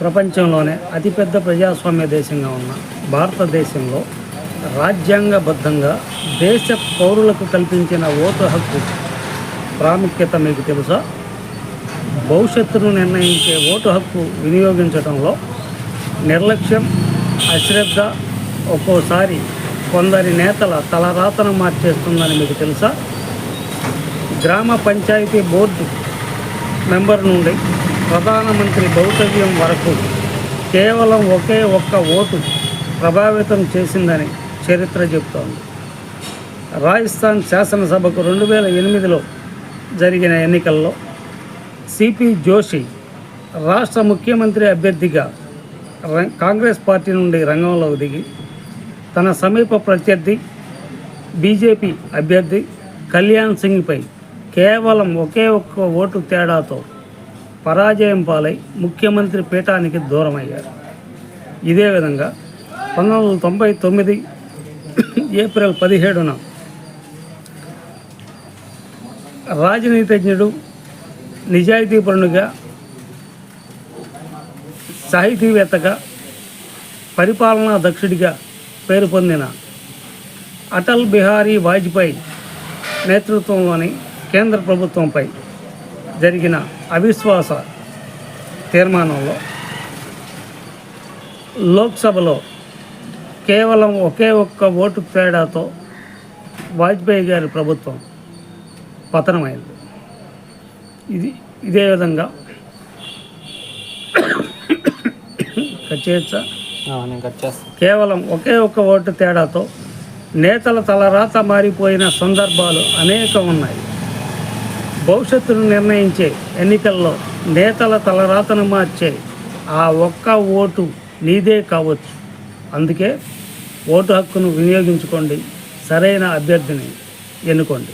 ప్రపంచంలోనే అతిపెద్ద ప్రజాస్వామ్య దేశంగా ఉన్న భారతదేశంలో రాజ్యాంగబద్ధంగా దేశ పౌరులకు కల్పించిన ఓటు హక్కు ప్రాముఖ్యత మీకు తెలుసా? భవిష్యత్తును నిర్ణయించే ఓటు హక్కు వినియోగించడంలో నిర్లక్ష్యం అశ్రద్ధ ఒక్కోసారి కొందరి నేతల తలరాతను మార్చేస్తుందని మీకు తెలుసా? గ్రామ పంచాయతీ బోర్డు మెంబర్ నుండి ప్రధానమంత్రి భౌతవ్యం వరకు కేవలం ఒకే ఒక్క ఓటు ప్రభావితం చేసిందని చరిత్ర చెబుతోంది. రాజస్థాన్ శాసనసభకు రెండు వేల ఎనిమిదిలో జరిగిన ఎన్నికల్లో సిపి జోషి రాష్ట్ర ముఖ్యమంత్రి అభ్యర్థిగా కాంగ్రెస్ పార్టీ నుండి రంగంలోకి దిగి తన సమీప ప్రత్యర్థి బీజేపీ అభ్యర్థి కళ్యాణ్ సింగ్పై కేవలం ఒకే ఒక్క ఓటు తేడాతో పరాజయం పాలై ముఖ్యమంత్రి పీఠానికి దూరమయ్యారు. ఇదే విధంగా పంతొమ్మిది వందల తొంభై తొమ్మిది ఏప్రిల్ పదిహేడున రాజనీతిజ్ఞుడు నిజాయితీపరునిగా సాహితీవేత్తగా పరిపాలనా దక్షుడిగా పేరు పొందిన అటల్ బిహారీ వాజ్పేయి నేతృత్వంలోని కేంద్ర ప్రభుత్వంపై జరిగిన అవిశ్వాస తీర్మానంలో లోక్సభలో కేవలం ఒకే ఒక్క ఓటు తేడాతో వాజ్పేయి గారి ప్రభుత్వం పతనమైంది. ఇది ఇదే విధంగా కట్ చేయొచ్చా? కేవలం ఒకే ఒక్క ఓటు తేడాతో నేతల తలరాత మారిపోయిన సందర్భాలు అనేకం ఉన్నాయి. భవిష్యత్తును నిర్ణయించే ఎన్నికల్లో నేతల తలరాతను మార్చే ఆ ఒక్క ఓటు నీదే కావచ్చు. అందుకే ఓటు హక్కును వినియోగించుకోండి. సరైన అభ్యర్థిని ఎన్నుకోండి.